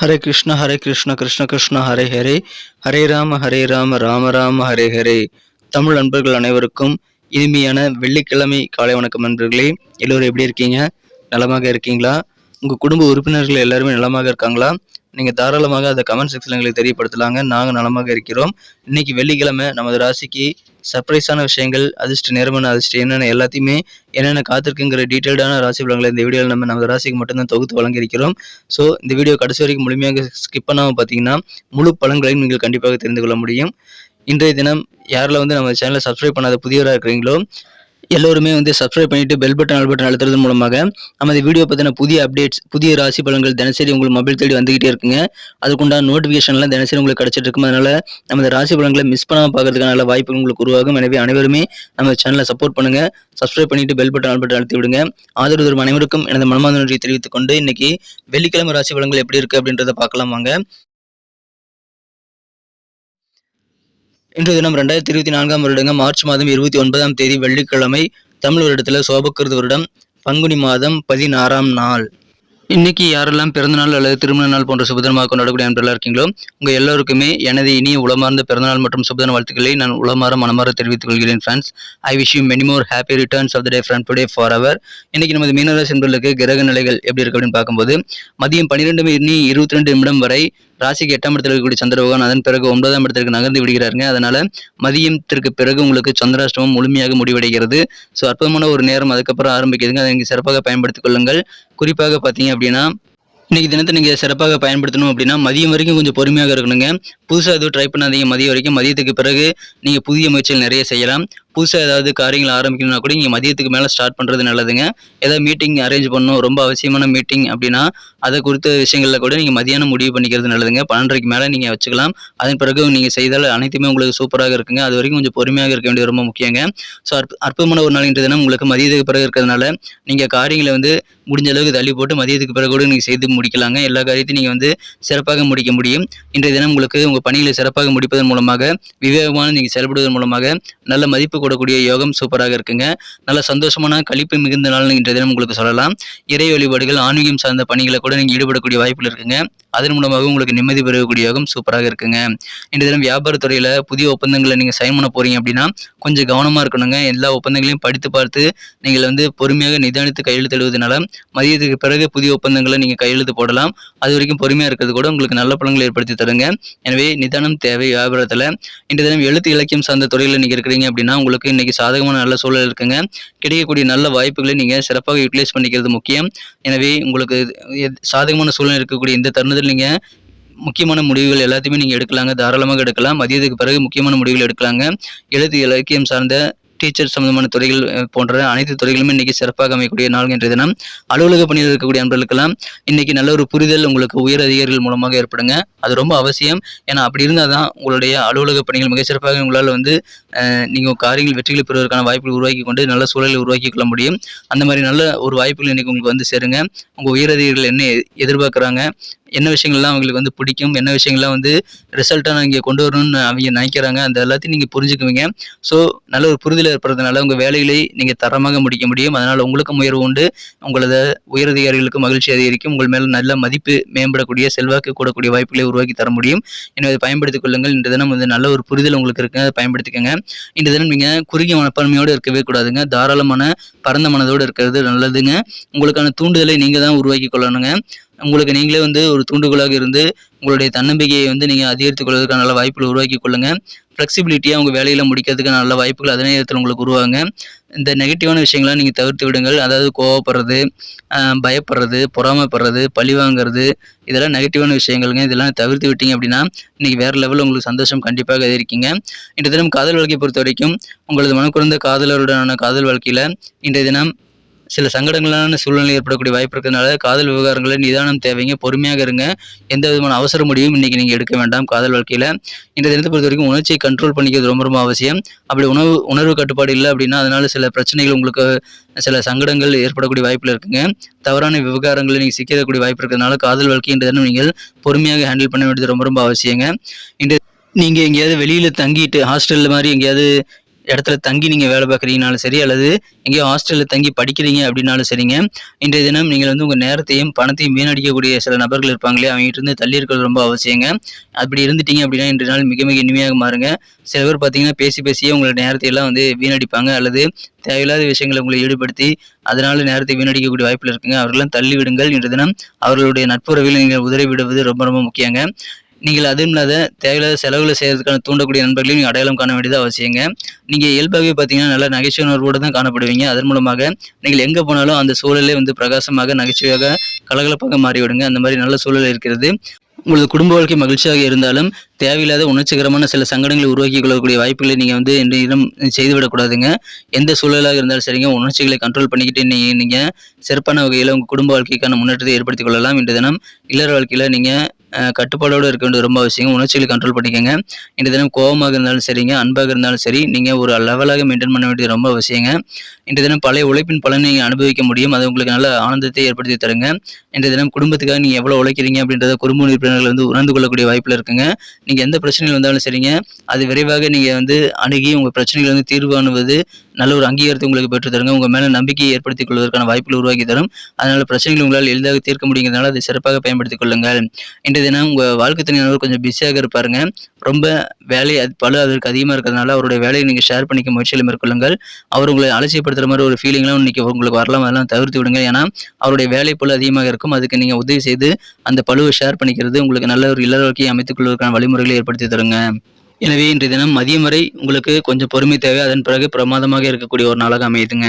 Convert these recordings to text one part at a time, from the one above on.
ஹரே கிருஷ்ண ஹரே கிருஷ்ண கிருஷ்ண கிருஷ்ண ஹரே ஹரே. ஹரே ராம ஹரே ராம ராம ராம ஹரே ஹரே. தமிழ் நண்பர்கள் அனைவருக்கும் இனிமையான வெள்ளிக்கிழமை காலை வணக்கம் நண்பர்களே. எல்லோரும் எப்படி இருக்கீங்க? நலமாக இருக்கீங்களா? உங்கள் குடும்ப உறுப்பினர்கள் எல்லாருமே நலமாக இருக்காங்களா? நீங்கள் தாராளமாக அதை கமெண்ட் செக்ஷனில் எங்களுக்கு தெரியப்படுத்தலாங்க. நாங்கள் நலமாக இருக்கிறோம். இன்னைக்கு வெள்ளிக்கிழமை. நமது ராசிக்கு சர்ப்ரைஸான விஷயங்கள் அதிர்ஷ்ட நேரமான அதிர்ஷ்டம் என்னென்ன எல்லாத்தையுமே என்னென்ன காத்திருக்குங்கிற டீட்டெயில்டான ராசி பலன்களை இந்த வீடியோவில் நம்ம நமது ராசிக்கு மட்டும்தான் தொகுத்து வழங்கியிருக்கிறோம். ஸோ இந்த வீடியோ கடைசி வரைக்கும் முழுமையாக ஸ்கிப் பண்ணாமல் பார்த்தீங்கன்னா முழு பலன்களையும் நீங்கள் கண்டிப்பாக தெரிந்து கொள்ள முடியும். இன்றைய தினம் யாரில் வந்து நம்ம சேனலை சப்ஸ்கிரைப் பண்ணாத புதியவராக இருக்கிறீங்களோ எல்லோருமே வந்து சப்ஸ்கிரைப் பண்ணிட்டு பெல் பட்டன் ஆல் பட்டன் அழுத்துறது மூலமாக நமது வீடியோ பற்றின புதிய அப்டேட்ஸ் புதிய ராசி பலன்கள் தினசரி உங்களுக்கு மொபைல் தேடி வந்துகிட்டே இருக்குங்க. அதுக்குண்டான நோட்டிஃபிகேஷன்லாம் தினசரி உங்களுக்கு கிடச்சிட்டு இருக்கும். அதனால நமது ராசி பலன்களை மிஸ் பண்ணாமல் பார்க்கறதுக்கான நல்ல வாய்ப்புகள் உங்களுக்கு உருவாகும். எனவே அனைவருமே நம்ம சேனலை சப்போர்ட் பண்ணுங்க. சப்ஸ்கிரைப் பண்ணிட்டு பெல் பட்டன் ஆல் பட்டன் அழுத்தி விடுங்க. ஆதரவு தரும் அனைவருக்கும் எனது மனமார்ந்த நன்றியை தெரிவித்துக் கொண்டு இன்னைக்கு வெள்ளிக்கிழமை ராசி பலன்கள் எப்படி இருக்கு அப்படின்றத பார்க்கலாம் வாங்க. இன்று தினம் ரெண்டாயிரத்தி இருபத்தி நான்காம் வருடங்க மார்ச் மாதம் இருபத்தி ஒன்பதாம் தேதி வெள்ளிக்கிழமை தமிழ் வருடத்தில் சோபக்கிருது வருடம் பங்குனி மாதம் பதினாறாம் நாள். இன்னைக்கு யாரெல்லாம் பிறந்தநாள் அல்லது திருமண நாள் போன்ற சுபதினமாக கொண்டாடக்கூடிய நண்பர்களாக இருக்கீங்களோ உங்க எல்லோருக்குமே எனது இனிய உளமார்ந்த பிறந்தநாள் மற்றும் சுபதின வாழ்த்துக்களை நான் உளமாற மனமாற தெரிவித்துக் கொள்கிறேன் friends I wish you many more happy returns of the day friend today for அவர் இன்னைக்கு நமது மீனராசி என்பர்களுக்கு கிரக நிலைகள் எப்படி இருக்கு அப்படின்னு பார்க்கும்போது மதியம் பன்னிரெண்டு மணி இருபத்தி ரெண்டு நிமிடம் வரை ராசிக்கு எட்டாம் இடத்தில் இருக்கக்கூடிய சந்திர பகவான் அதன் பிறகு ஒன்பதாம் இடத்திற்கு நகர்ந்து விடுகிறாருங்க. அதனால மதியத்திற்கு பிறகு உங்களுக்கு சந்திராஷ்டமம் முழுமையாக முடிவடைகிறது. ஸோ அற்புதமான ஒரு நேரம் அதுக்கப்புறம் ஆரம்பிக்கிறதுங்க. அதை நீங்கள் சிறப்பாக பயன்படுத்திக் கொள்ளுங்கள். குறிப்பாக பார்த்தீங்க அப்படின்னா இன்னைக்கு தினத்தை நீங்கள் சிறப்பாக பயன்படுத்தணும் அப்படின்னா மதியம் வரைக்கும் கொஞ்சம் பொறுமையாக இருக்கணுங்க. புதுசாக எதுவும் ட்ரை பண்ணாதீங்க. மதியம் வரைக்கும் மதியத்துக்கு பிறகு நீங்கள் புதிய முயற்சிகள் நிறைய செய்யலாம். புதுசாக ஏதாவது காரியங்கள் ஆரம்பிக்கணும்னா கூட நீங்கள் மதியத்துக்கு மேலே ஸ்டார்ட் பண்ணுறது நல்லதுங்க. ஏதாவது மீட்டிங் அரேஞ்ச் பண்ணணும் ரொம்ப அவசியமான மீட்டிங் அப்படின்னா அதை குறித்த விஷயங்களில் கூட நீங்கள் மதியானம் முடிவு பண்ணிக்கிறது நல்லதுங்க. பன்னெண்டரைக்கு மேலே நீங்கள் வச்சுக்கலாம். அதன் பிறகு நீங்கள் செய்தால் அனைத்துமே உங்களுக்கு சூப்பராக இருக்குங்க. அது வரைக்கும் கொஞ்சம் பொறுமையாக இருக்க வேண்டியது ரொம்ப முக்கியங்க. ஸோ அற்ப அற்புதமான ஒரு நாள் இன்றைய தினம் உங்களுக்கு மதியத்துக்கு பிறகு இருக்கிறதுனால நீங்கள் காரியங்களை வந்து முடிஞ்ச அளவுக்கு தள்ளி போட்டு மதியத்துக்கு பிறகு கூட நீங்கள் செய்து முடிக்கலாங்க. எல்லா காரியத்தையும் நீங்கள் வந்து சிறப்பாக முடிக்க முடியும். இன்றைய தினம் உங்களுக்கு உங்கள் பணிகளை சிறப்பாக முடிப்பதன் மூலமாக விவேகமான நீங்கள் செயல்படுவதன் மூலமாக நல்ல மதிப்பு கூடக்கூடிய யோகம் சூப்பராக இருக்குங்க. நல்ல சந்தோஷமான கழிப்பு மிகுந்த நாள் இன்றைய தினம் உங்களுக்கு சொல்லலாம். இறை வழிபாடுகள் ஆன்மீகம் சார்ந்த பணிகளை கூட நீங்கள் ஈடுபடக்கூடிய வாய்ப்புகள் இருக்குங்க. அதன் மூலமாக உங்களுக்கு நிம்மதி பெறக்கூடிய யோகம் சூப்பராக இருக்குங்க. இன்றைய தினம் வியாபாரத்துறையில் புதிய ஒப்பந்தங்களை நீங்கள் சைன் பண்ண போறீங்க அப்படின்னா கொஞ்சம் கவனமாக இருக்கணுங்க. எல்லா ஒப்பந்தங்களையும் படித்து பார்த்து நீங்கள் வந்து பொறுமையாக நிதானித்து கையெழுத்திடுவதனால மதியத்துக்கு பிறகு புதிய ஒப்பந்தங்களை நீங்கள் கையெழுத்து போடலாம். அது வரைக்கும் பொறுமையாக இருக்கிறது கூட உங்களுக்கு நல்ல பலன்களை ஏற்படுத்தி தருங்க. எனவே நிதானம் தேவை வியாபாரத்தில். இன்றைய தினம் எழுத்து இலக்கியம் சார்ந்த துறையில் நீங்கள் இருக்கிறீங்க அப்படின்னா உங்களுக்கு இன்னைக்கு சாதகமான நல்ல சூழல் இருக்குங்க. கிடைக்கக்கூடிய நல்ல வாய்ப்புகளை நீங்கள் சிறப்பாக யூட்டிலைஸ் பண்ணிக்கிறது முக்கியம். எனவே உங்களுக்கு சாதகமான சூழ்நிலை இருக்கக்கூடிய இந்த தருணத்தில் நீங்கள் முக்கியமான முடிவுகள் எல்லாத்தையுமே நீங்கள் எடுக்கலாங்க. தாராளமாக எடுக்கலாம். மதியத்துக்கு பிறகு முக்கியமான முடிவுகள் எடுக்கலாங்க. எழுத்து இலக்கியம் சார்ந்த டீச்சர் சம்பந்தமான துறைகள் போன்ற அனைத்து துறைகளுமே இன்னைக்கு சிறப்பாக அமையக்கூடிய நாள் என்ற தினம். அலுவலக பணியில் இருக்கக்கூடிய நண்பர்களுக்கெல்லாம் இன்னைக்கு நல்ல ஒரு புரிதல் உங்களுக்கு உயர் அதிகாரிகள் மூலமாக ஏற்படுங்க. அது ரொம்ப அவசியம். ஏன்னா அப்படி இருந்தால் தான் உங்களுடைய அலுவலக பணிகள் மிக சிறப்பாக உங்களால் வந்து நீங்கள் காரியங்கள் வெற்றிகளை பெறுவதற்கான வாய்ப்புகள் உருவாக்கி கொண்டு நல்ல சூழலை உருவாக்கி கொள்ள முடியும். அந்த மாதிரி நல்ல ஒரு வாய்ப்புகள் இன்னைக்கு உங்களுக்கு வந்து சேருங்க. உங்க உயரதிகாரிகள் என்ன எதிர்பார்க்குறாங்க என்ன விஷயங்கள்லாம் அவங்களுக்கு வந்து பிடிக்கும் என்ன விஷயங்கள்லாம் வந்து ரிசல்ட்டாக இங்கே கொண்டு வரணும்னு அவங்க நினைக்கிறாங்க அந்த எல்லாத்தையும் நீங்கள் புரிஞ்சுக்குவீங்க. ஸோ நல்ல ஒரு புரிதல் ஏற்படுறதுனால உங்கள் வேலைகளை நீங்கள் தரமாக முடிக்க முடியும். அதனால் உங்களுக்கும் உயர்வு உண்டு. உங்களது உயரதிகாரிகளுக்கும் மகிழ்ச்சி அதிகரிக்கும். உங்கள் மேலே நல்ல மதிப்பு மேம்படக்கூடிய செல்வாக்கு கூடக்கூடிய வாய்ப்புகளை உருவாக்கி தர முடியும். எனவே அதை பயன்படுத்திக் கொள்ளுங்கள். இன்று தினம் வந்து நல்ல ஒரு புரிதல் உங்களுக்கு இருக்குங்க. அதை பயன்படுத்திக்கோங்க. இன்று தினம் நீங்கள் குறுகிய மனப்பான்மையோடு இருக்கவே கூடாதுங்க. தாராளமான பரந்த மனதோடு இருக்கிறது நல்லதுங்க. உங்களுக்கான தூண்டுதலை நீங்கள் தான் உருவாக்கி கொள்ளணுங்க. உங்களுக்கு நீங்களே வந்து ஒரு தூண்டுகோலாக இருந்து உங்களுடைய தன்னம்பிக்கையை வந்து நீங்கள் அதிகரித்துக் கொள்வதற்கான நல்ல வாய்ப்புகளை உருவாக்கி கொள்ளுங்கள் ஃப்ளெக்சிபிலிட்டியாக உங்கள் வேலையில் முடிக்கிறதுக்கான நல்ல வாய்ப்புகள் அதே நேரத்தில் உங்களுக்கு உருவாங்க இந்த நெகட்டிவான விஷயங்களை நீங்கள் தவிர்த்து விடுங்கள். அதாவது கோவப்படுறது பயப்படுறது பொறாமைப்படுறது பழி வாங்குறது இதெல்லாம் நெகட்டிவான விஷயங்கள்ங்க. இதெல்லாம் தவிர்த்து விட்டீங்க அப்படின்னா இன்றைக்கி வேற லெவலில் உங்களுக்கு சந்தோஷம் கண்டிப்பாக இருக்கீங்க இன்றைய தினம் காதல் வாழ்க்கையை பொறுத்த வரைக்கும் உங்களது மனக்குறந்த காதலருடனான காதல் வாழ்க்கையில் இன்றைய தினம் சில சங்கடங்களான சூழ்நிலை ஏற்படக்கூடிய வாய்ப்பு இருக்கிறதுனால காதல் விவகாரங்களில் நிதானம் தேவைங்க பொறுமையாக இருங்க. எந்த விதமான அவசர முடிவும் இன்னைக்கு நீங்கள் எடுக்க வேண்டாம் காதல் வாழ்க்கையில். இந்த தினத்தை பொறுத்த வரைக்கும் உணர்ச்சியை கண்ட்ரோல் பண்ணிக்கிறது ரொம்ப ரொம்ப அவசியம். அப்படி உணவு உணர்வு கட்டுப்பாடு இல்லை அப்படின்னா அதனால சில பிரச்சனைகள் உங்களுக்கு சில சங்கடங்கள் ஏற்படக்கூடிய வாய்ப்புகள் இருக்குங்க. தவறான விவகாரங்களில் நீங்கள் சிக்கிடக்கூடிய வாய்ப்பு இருக்கிறதுனால காதல் வாழ்க்கை இந்த தினம் நீங்கள் பொறுமையாக ஹேண்டில் பண்ண வேண்டியது ரொம்ப ரொம்ப அவசியங்க. இன்று நீங்கள் எங்கேயாவது வெளியில் தங்கிட்டு ஹாஸ்டலில் மாதிரி எங்கேயாவது இடத்துல தங்கி நீங்கள் வேலை பார்க்குறீங்கனாலும் சரி அல்லது எங்கேயோ ஹாஸ்டலில் தங்கி படிக்கிறீங்க அப்படின்னாலும் சரிங்க. இன்றைய தினம் நீங்கள் வந்து உங்கள் நேரத்தையும் பணத்தையும் வீணடிக்கக்கூடிய சில நபர்கள் இருப்பாங்களே அவங்ககிட்ட இருந்து தள்ளி இருக்கிறது ரொம்ப அவசியங்க. அப்படி இருந்துட்டீங்க அப்படின்னா இன்றைய நாள் மிக மிக இனிமையாக மாறுங்க. சில பேர் பார்த்தீங்கன்னா பேசி பேசியே உங்களோட நேரத்தை எல்லாம் வந்து வீணடிப்பாங்க அல்லது தேவையில்லாத விஷயங்களை உங்களை ஈடுபடுத்தி அதனால நேரத்தை வீணடிக்கக்கூடிய வாய்ப்பில் இருக்குங்க. அவர்களெல்லாம் தள்ளி விடுங்கள். இன்றைய தினம் அவர்களுடைய நட்புறவில் நீங்கள் உதவி விடுவது ரொம்ப ரொம்ப முக்கியங்க. நீங்கள் அதுவும் இல்லாத தேவையில்லாத செலவுகளை செய்கிறதுக்கான தூண்டக்கூடிய நண்பர்களையும் நீங்கள் அடையாளம் காண வேண்டியது அவசியங்க. நீங்கள் இயல்பாகவே பார்த்தீங்கன்னா நல்ல நகைச்சுவை உணர்வோடு தான் காணப்படுவீங்க. அதன் மூலமாக நீங்கள் எங்கே போனாலும் அந்த சூழலே வந்து பிரகாசமாக நகைச்சுவையாக கலகலப்பாக மாறிவிடுங்க. அந்த மாதிரி நல்ல சூழல் இருக்கிறது. உங்களது குடும்ப வாழ்க்கை மகிழ்ச்சியாக இருந்தாலும் தேவையில்லாத உணர்ச்சிகரமான சில சங்கடங்களை உருவாக்கி கொள்ளக்கூடிய வாய்ப்புகளை நீங்கள் வந்து இன்றைய தினம் செய்துவிடக்கூடாதுங்க. எந்த சூழலாக இருந்தாலும் சரிங்க. உணர்ச்சிகளை கண்ட்ரோல் பண்ணிக்கிட்டு நீங்கள் நீங்கள் சிறப்பான வகையில் உங்கள் குடும்ப வாழ்க்கைக்கான முன்னேற்றத்தை ஏற்படுத்திக் கொள்ளலாம். இன்றைய தினம் இல்லற வாழ்க்கையில் நீங்கள் கட்டுப்பாடோடு இருக்க வேண்டியது ரொம்ப அவசியம். உணர்ச்சிகளை கண்ட்ரோல் பண்ணிக்கோங்க. இன்றைய தினம் கோபமாக இருந்தாலும் சரிங்க அன்பாக இருந்தாலும் சரி. நீங்கள் ஒரு லெவலாக மெயின்டைன் பண்ண வேண்டியது ரொம்ப அவசியங்க. இன்றைய தினம் பழைய உழைப்பின் பலனை நீங்கள் அனுபவிக்க முடியும். அது உங்களுக்கு நல்ல ஆனந்தத்தை ஏற்படுத்தி தருங்க. இன்றைய தினம் குடும்பத்துக்காக நீங்கள் எவ்வளோ உழைக்கிறீங்க அப்படின்றத குடும்ப உறுப்பினர்கள் வந்து உணர்ந்து கொள்ளக்கூடிய வாய்ப்பில் இருக்குங்க. நீங்கள் எந்த பிரச்சனைகள் வந்தாலும் சரிங்க. அது விரைவாக நீங்கள் வந்து அணுகி உங்கள் பிரச்சனைகள் வந்து தீர்வு அணுவது நல்ல ஒரு அங்கீகாரத்தை உங்களுக்கு பெற்று தருங்க. உங்கள் மேலே நம்பிக்கையை ஏற்படுத்திக் கொள்வதற்கான வாய்ப்புகள் உருவாக்கி தரும். அதனால் பிரச்சனைகள் உங்களால் எளிதாக தீர்க்க முடியுங்கிறதுனால அதை சிறப்பாக பயன்படுத்திக் கொள்ளுங்கள். இன்றைய தினம் உங்கள் வாழ்க்கை துணையினர் கொஞ்சம் பிஸியாக இருப்பாருங்க. ரொம்ப வேலை அது பழு அதற்கு அதிகமாக இருக்கிறதுனால அவருடைய வேலையை நீங்கள் ஷேர் பண்ணிக்க முயற்சியில் மேற்கொள்ளுங்கள். அவர் உங்களை அலட்சியப்படுத்துகிற மாதிரி ஒரு ஃபீலிங்லாம் இன்னைக்கு உங்களுக்கு வரலாம். அதெல்லாம் தவிர்த்து விடுங்க. ஏன்னா அவருடைய வேலை பழு அதிகமாக இருக்கும். அதுக்கு நீங்கள் உதவி செய்து அந்த பழுவை ஷேர் பண்ணிக்கிறது உங்களுக்கு நல்ல ஒரு இல்லற வாழ்க்கையை அமைத்துக் கொள்வதற்கான வழிமுறைகளை ஏற்படுத்தி தருங்க. எனவே இன்றைய தினம் மதியம் வரை உங்களுக்கு கொஞ்சம் பொறுமை தேவை. அதன் பிறகு பிரமாதமாக இருக்கக்கூடிய ஒரு நாளாக அமையுதுங்க.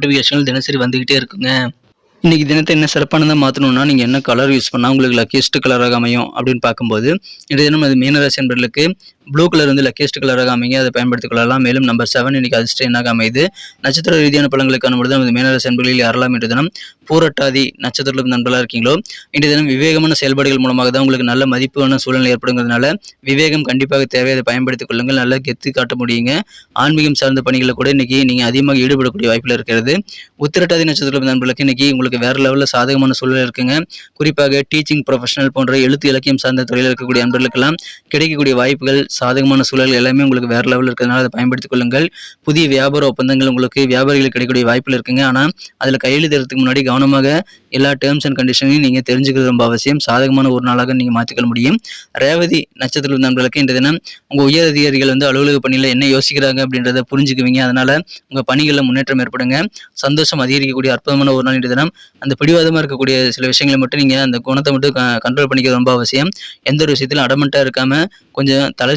நோட்டிஃபிகேஷன்கள் தினசரி வந்துக்கிட்டே இருக்குங்க. இன்னைக்கு தினத்தை என்ன சிறப்பானதாக மாற்றணும்னா நீங்கள் என்ன கலர் யூஸ் பண்ணால் உங்களுக்கு லக்கியஸ்ட் கலராக அமையும் அப்படின்னு பார்க்கும்போது இன்றைய தினம் அது மீனராசி என்பர்களுக்கு ப்ளூ கலர் வந்து லக்கேஸ்ட் கலராக அமைங்க அதை பயன்படுத்திக் கொள்ளலாம். மேலும் நம்பர் செவன் இன்னைக்கு அதிர்ஷ்ட எண்ணாக அமைது நட்சத்திர ரீதியான பழங்களுக்கான பொழுது நமது மேனரச என்பர்களில் யாரெல்லாம் இன்று தினம் பூரட்டாதி நட்சத்திரத்தில் நண்பர்களாக இருக்கீங்களோ இன்றைய தினம் விவேகமான செயல்பாடுகள் மூலமாக தான் உங்களுக்கு நல்ல மதிப்பான சூழ்நிலை ஏற்படுங்கிறதுனால விவேகம் கண்டிப்பாக தேவை. அதை பயன்படுத்திக் கொள்ளுங்கள். நல்லா கெத்து காட்ட முடியுங்க. ஆன்மீகம் சார்ந்த பணிகளில் கூட இன்னைக்கு நீங்கள் அதிகமாக ஈடுபடக்கூடிய வாய்ப்பில் இருக்கிறது. உத்திரட்டாதி நட்சத்திரத்தில் நண்பர்களுக்கு இன்னைக்கு உங்களுக்கு வேற லெவலில் சாதகமான சூழ்நிலை இருக்குங்க. குறிப்பாக டீச்சிங் ப்ரொஃபஷனல் போன்ற எழுத்து இலக்கியம் சார்ந்த துறையில் இருக்கக்கூடிய நண்பர்களுக்கெல்லாம் கிடைக்கக்கூடிய வாய்ப்புகள் சாதகமான சூழல் எல்லாமே உங்களுக்கு வேற லெவலில் இருக்கிறதுனால அதை பயன்படுத்திக் கொள்ளுங்கள். புதிய வியாபார ஒப்பந்தங்கள் உங்களுக்கு வியாபாரிகளுக்கு கிடைக்கக்கூடிய வாய்ப்பில் இருக்குங்க. ஆனால் அதில் கையெழுத்துறதுக்கு முன்னாடி கவனமாக எல்லா டேர்ம்ஸ் அண்ட் கண்டிஷனையும் நீங்கள் தெரிஞ்சுக்கிறது ரொம்ப அவசியம். சாதகமான ஒரு நாளாக நீங்கள் மாற்றிக்கொள்ள முடியும். ரேவதி நட்சத்திர நண்பர்களுக்கு இன்றைய தினம் உங்கள் உயர் அதிகாரிகள் வந்து அலுவலக பணியில் என்ன யோசிக்கிறாங்க அப்படின்றத புரிஞ்சுக்குவீங்க. அதனால் உங்கள் பணிகளில் முன்னேற்றம் ஏற்படுங்க. சந்தோஷம் அதிகரிக்கக்கூடிய அற்புதமான ஒரு நாள் இன்றைய தினம். அந்த பிடிவாதமாக இருக்கக்கூடிய சில விஷயங்களை மட்டும் நீங்கள் அந்த குணத்தை மட்டும் கண்ட்ரோல் பண்ணிக்கிறது ரொம்ப அவசியம். எந்த ஒரு விஷயத்திலும் அடமெண்ட்டாக இருக்காமல் கொஞ்சம் தலை